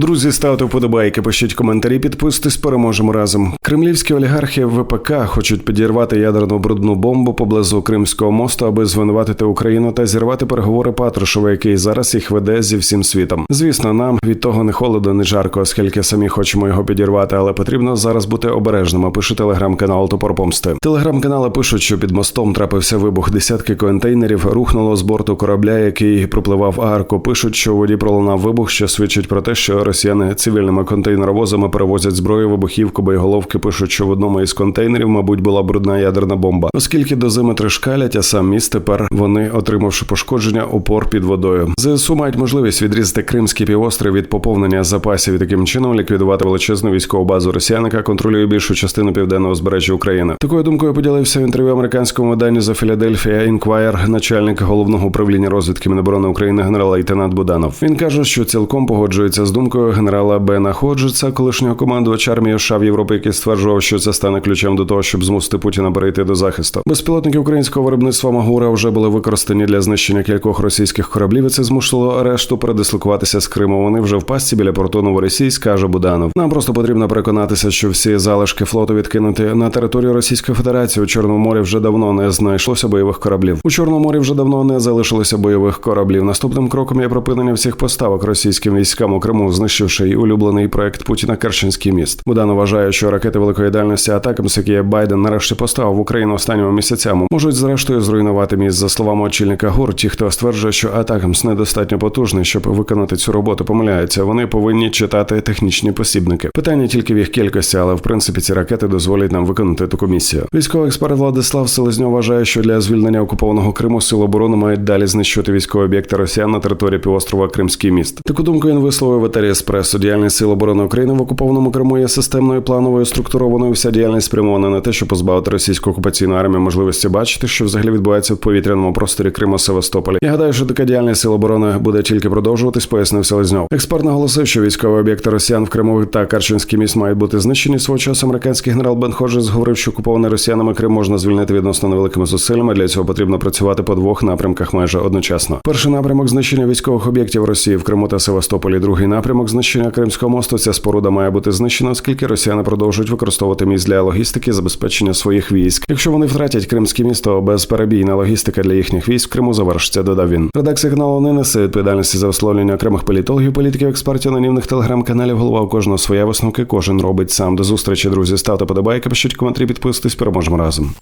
Друзі, ставте вподобайки, пишіть коментарі, підписуйтесь, переможемо разом. Кремлівські олігархи ВПК хочуть підірвати ядерну брудну бомбу поблизу Кримського мосту, аби звинуватити Україну та зірвати переговори Патрушева, який зараз їх веде зі всім світом. Звісно, нам від того не холодно, не жарко, оскільки самі хочемо його підірвати, але потрібно зараз бути обережними. Пише телеграм-канал Топор Помсти. Телеграм-канали пишуть, що під мостом трапився вибух. Десятки контейнерів рухнуло з борту корабля, який пропливав арку. Пишуть, що у воді пролунав вибух, що свідчить про те, що росіяни цивільними контейнеровозами перевозять зброю, вибухівку, боєголовки. Пишуть, що в одному із контейнерів, мабуть, була брудна ядерна бомба. Оскільки дозиметри шкалять, а сам міст тепер вони, отримавши пошкодження, упор під водою. ЗСУ мають можливість відрізати Кримський півострів від поповнення запасів і таким чином ліквідувати величезну військову базу росіян, яка контролює більшу частину південного збережжя України. Такою думкою поділився в інтерв'ю американському виданню за Філадельфія Інквайр, начальник головного управління розвідки Міноборони України генерал-лейтенант Буданов. Він каже, що цілком погоджується з думкою генерала Бена Ходжеса, колишнього командувача армії США в Європі, який стверджував, що це стане ключем до того, щоб змусити Путіна перейти до захисту. Безпілотники українського виробництва Магура вже були використані для знищення кількох російських кораблів. і Це змусило решту передислокуватися з Криму. Вони вже в пастці біля порту Новоросійськ, каже Буданов. Нам просто потрібно переконатися, що всі залишки флоту відкинуті на територію Російської Федерації. У Чорному морі вже давно не знайшлося бойових кораблів. У Чорному морі вже давно не залишилося бойових кораблів. Наступним кроком є припинення всіх поставок російським військам у Криму, знищивши улюблений проект Путіна Керченський міст. Буданов вважає, що ракети великої дальності атакамс, які Байден нарешті поставив в Україну останніми місяцями, можуть зрештою зруйнувати міст. За словами очільника ГУР, ті, хто стверджує, що атакамс недостатньо потужний, щоб виконати цю роботу, помиляються. Вони повинні читати технічні посібники. Питання тільки в їх кількості, але в принципі ці ракети дозволять нам виконати таку місію. Військовий експерт Владислав Селезньов вважає, що для звільнення окупованого Криму сил оборони мають далі знищувати військові об'єкти Росіян на території півострова Кримський міст. Таку думку він висловив в етері Еспресо. Діяльність сил оборони України в окупованому Криму є системною, плановою, структурованою. Вся діяльність спрямована на те, щоб позбавити російську окупаційну армію можливості бачити, що взагалі відбувається в повітряному просторі Криму Севастополі. Я гадаю, що така діяльність сил оборони буде тільки продовжуватись, пояснив Селезньов. Експерт наголосив, що військові об'єкти Росіян в Криму та Карчинський міст мають бути знищені. Свого часу американський генерал Бен Ходжес говорив, що окупований росіянами Крим можна звільнити відносно невеликими зусиллями. Для цього потрібно працювати по двох напрямках майже одночасно. Перший напрямок знищення військових об'єктів Росії в Криму та Севастополі. Другий напрямок знищення Кримського мосту. Ця споруда має бути знищена, оскільки росіяни продовжують використовувати міст для логістики, забезпечення своїх військ. Якщо вони втратять Кримське місто, безперебійна логістика для їхніх військ в Криму завершиться. Додав він. Редакція каналу не несе відповідальності за висловлення окремих політологів, політиків, експертів, анонімних телеграм-каналів. Голова у кожного своя висновки. Кожен робить сам. До зустрічі, друзі. Ставте подобайки, пишіть коментарі, підписуйтесь. Переможемо разом.